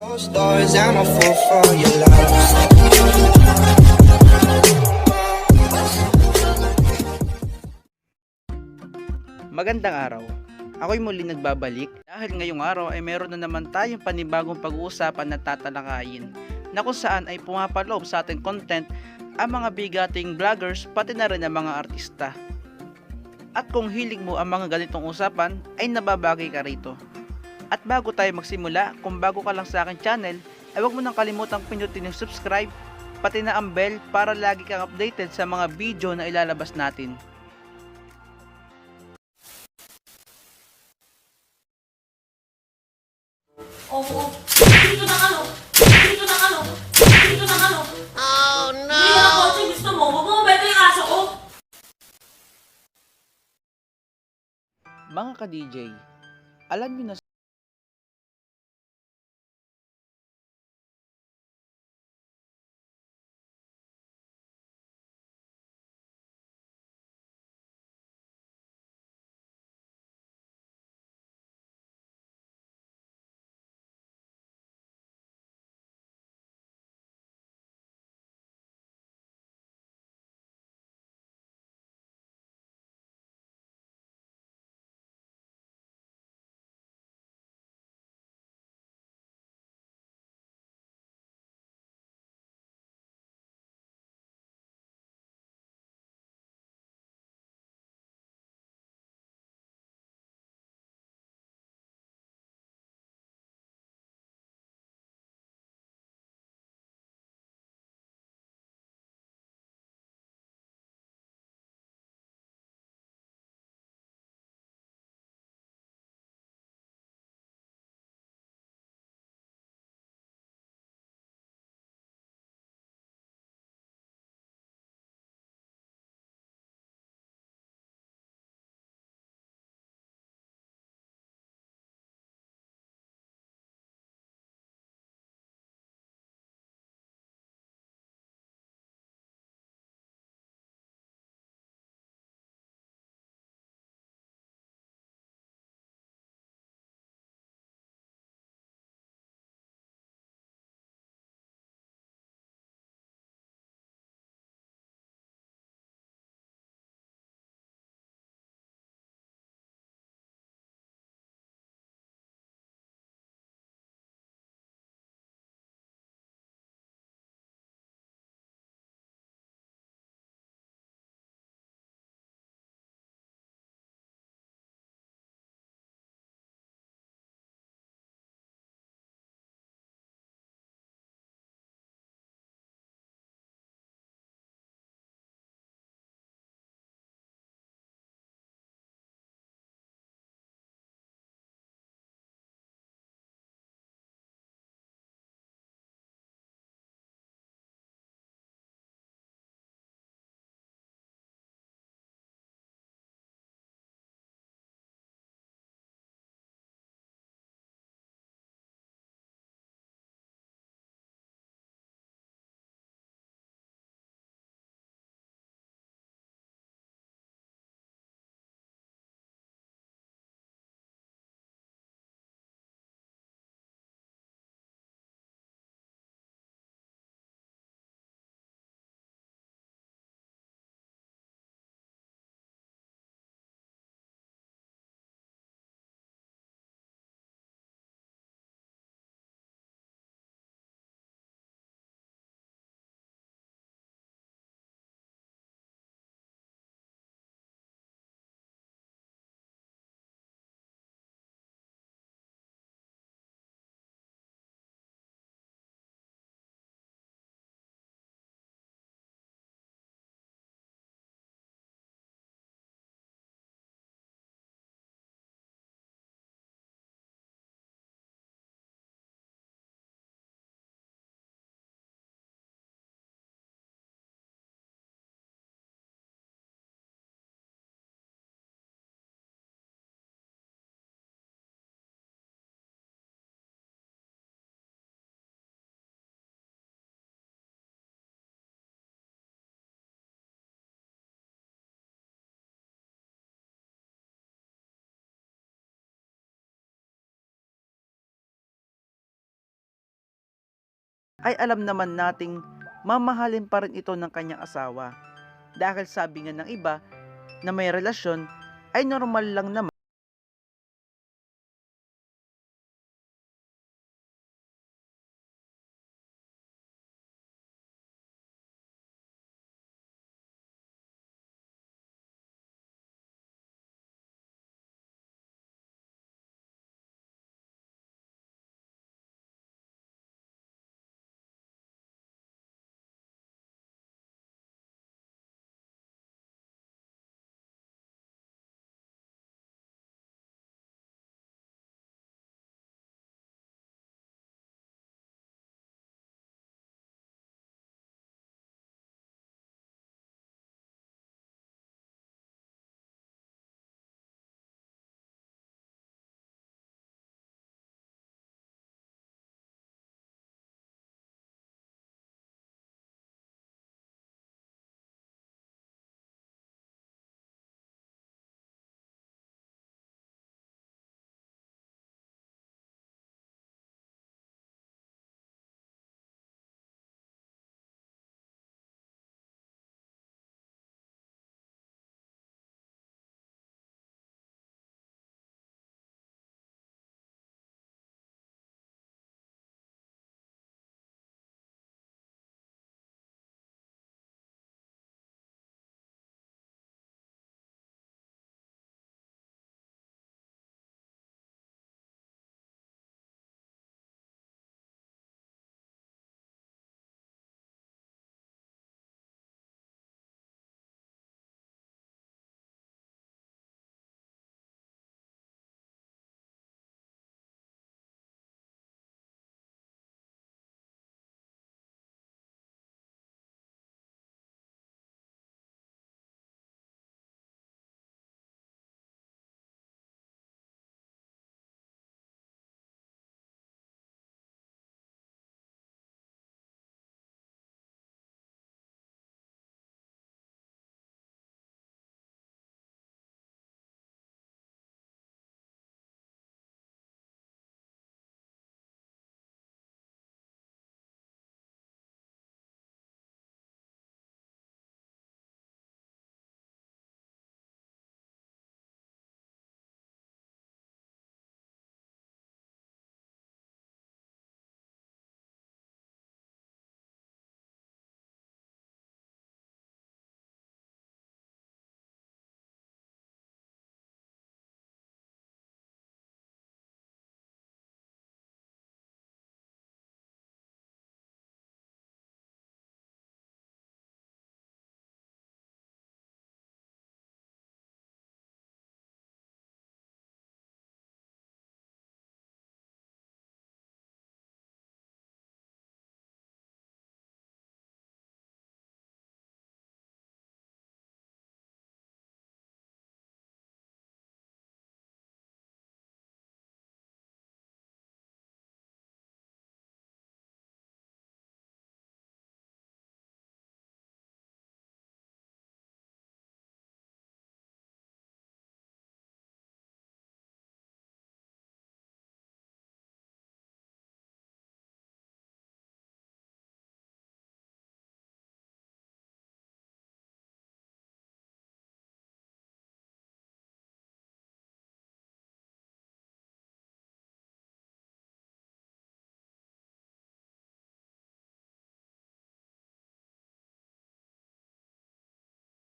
Doors, I'm a fool for your love. Magandang araw. Ako'y muli nagbabalik dahil ngayong araw ay meron na naman tayong panibagong pag-uusapan na tatalakayin na kung saan ay pumapaloob sa ating content ang mga bigating vloggers pati na rin ang mga artista. At kung hilig mo ang mga ganitong usapan ay nababagay ka rito. At bago tayo magsimula, kung bago ka lang sa akin channel, ay huwag mo nang kalimutang pinutin yung subscribe pati na ang bell para lagi kang updated sa mga video na ilalabas natin. Oo. Dito ng ano? Dito ng ano? Dito ng ano? Oh no! Hindi na kotse gusto mo. Huwag mo mabenta yung aso ko. Mga ka-DJ, alam niyo na ay alam naman nating mamahalin pa rin ito ng kanyang asawa. Dahil sabi nga ng iba na may relasyon ay normal lang naman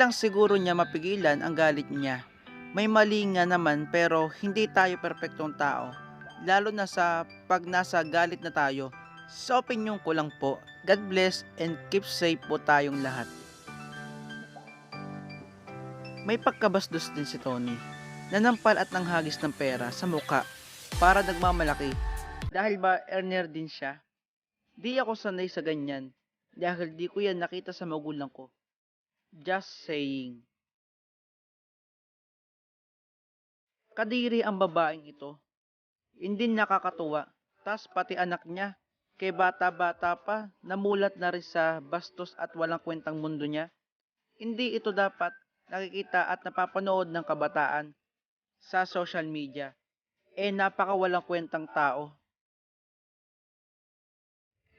lang siguro niya mapigilan ang galit niya. May mali nga naman pero hindi tayo perpektong tao. Lalo na sa pag nasa galit na tayo. Sa opinion ko lang po, God bless and keep safe po tayong lahat. May pagkabastos din si Tony. Nanampal at nanghagis ng pera sa muka para nagmamalaki. Dahil ba earner din siya? Di ako sanay sa ganyan dahil di ko yan nakita sa magulang ko. Just saying. Kadiri ang babaeng ito. Hindi nakakatuwa. Tas pati anak niya, kay bata-bata pa, namulat na rin sa bastos at walang kwentang mundo niya. Hindi ito dapat nakikita at napapanood ng kabataan sa social media. Eh napaka walang kwentang tao.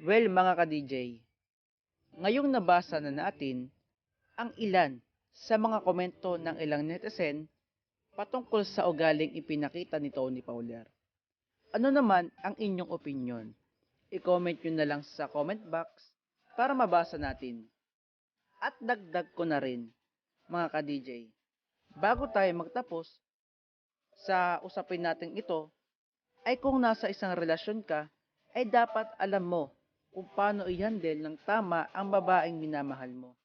Well mga ka-DJ, ngayong nabasa na natin ang ilan sa mga komento ng ilang netizen patungkol sa ugaling ipinakita ni Tony Fowler. Ano naman ang inyong opinion? I-comment nyo na lang sa comment box para mabasa natin. At dagdag ko na rin, mga ka-DJ, bago tayo magtapos sa usapin natin ito, ay kung nasa isang relasyon ka, ay dapat alam mo kung paano i-handle ng tama ang babaeng minamahal mo.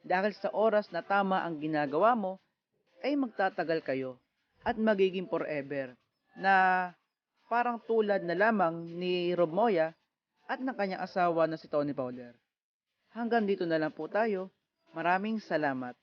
Dahil sa oras na tama ang ginagawa mo, ay magtatagal kayo at magiging forever na parang tulad na lamang ni Rob Moya at ng kanyang asawa na si Tony Fowler. Hanggang dito na lang po tayo. Maraming salamat.